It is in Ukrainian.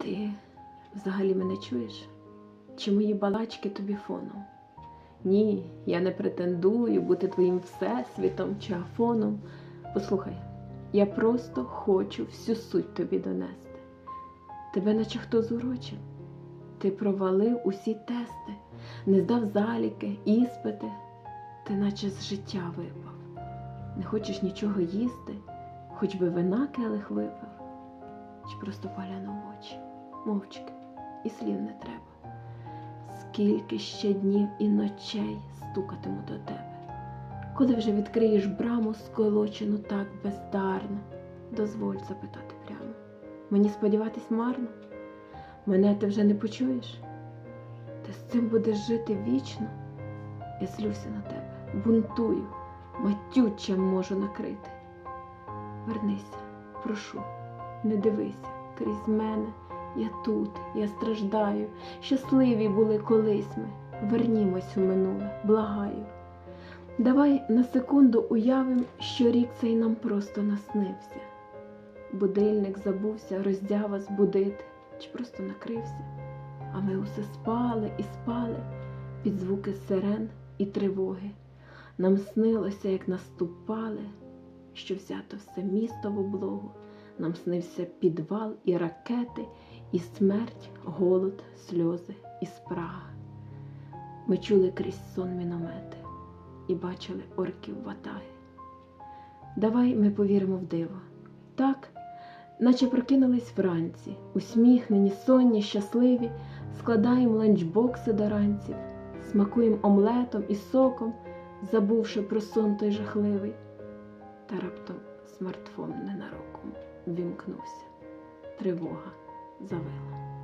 Ти взагалі мене чуєш? Чи мої балачки тобі фоном? Ні, я не претендую бути твоїм всесвітом чи афоном. Послухай, я просто хочу всю суть тобі донести. Тебе наче хто зурочив. Ти провалив усі тести, не здав заліки, іспити, ти наче з життя випав. Не хочеш нічого їсти, хоч би вина келих випив, чи просто поглянув в очі, мовчки, і слів не треба. Скільки ще днів і ночей стукатиму до тебе, коли вже відкриєш браму сколочену так бездарно, дозволь запитати прямо. Мені сподіватись марно? Мене ти вже не почуєш? Ти з цим будеш жити вічно? Я злюся на тебе, бунтую, матючем можу накрити. Вернися, прошу, не дивися крізь мене. Я тут, я страждаю, щасливі були колись ми. Вернімось у минуле, благаю. Давай на секунду уявим, що рік цей нам просто наснився. Будильник забувся роздява збудити, чи просто накрився. А ми усе спали і спали під звуки сирен і тривоги. Нам снилося, як наступали, що взято все місто в облогу. Нам снився підвал і ракети, і смерть, голод, сльози і спрага. Ми чули крізь сон міномети і бачили орків ватаги. Давай ми повіримо в диво. Так, наче прокинулись вранці, усміхнені, сонні, щасливі, складаємо ланчбокси до ранців, смакуємо омлетом і соком, забувши про сон той жахливий. Та раптом смартфон ненароком вімкнувся. Тривога завела.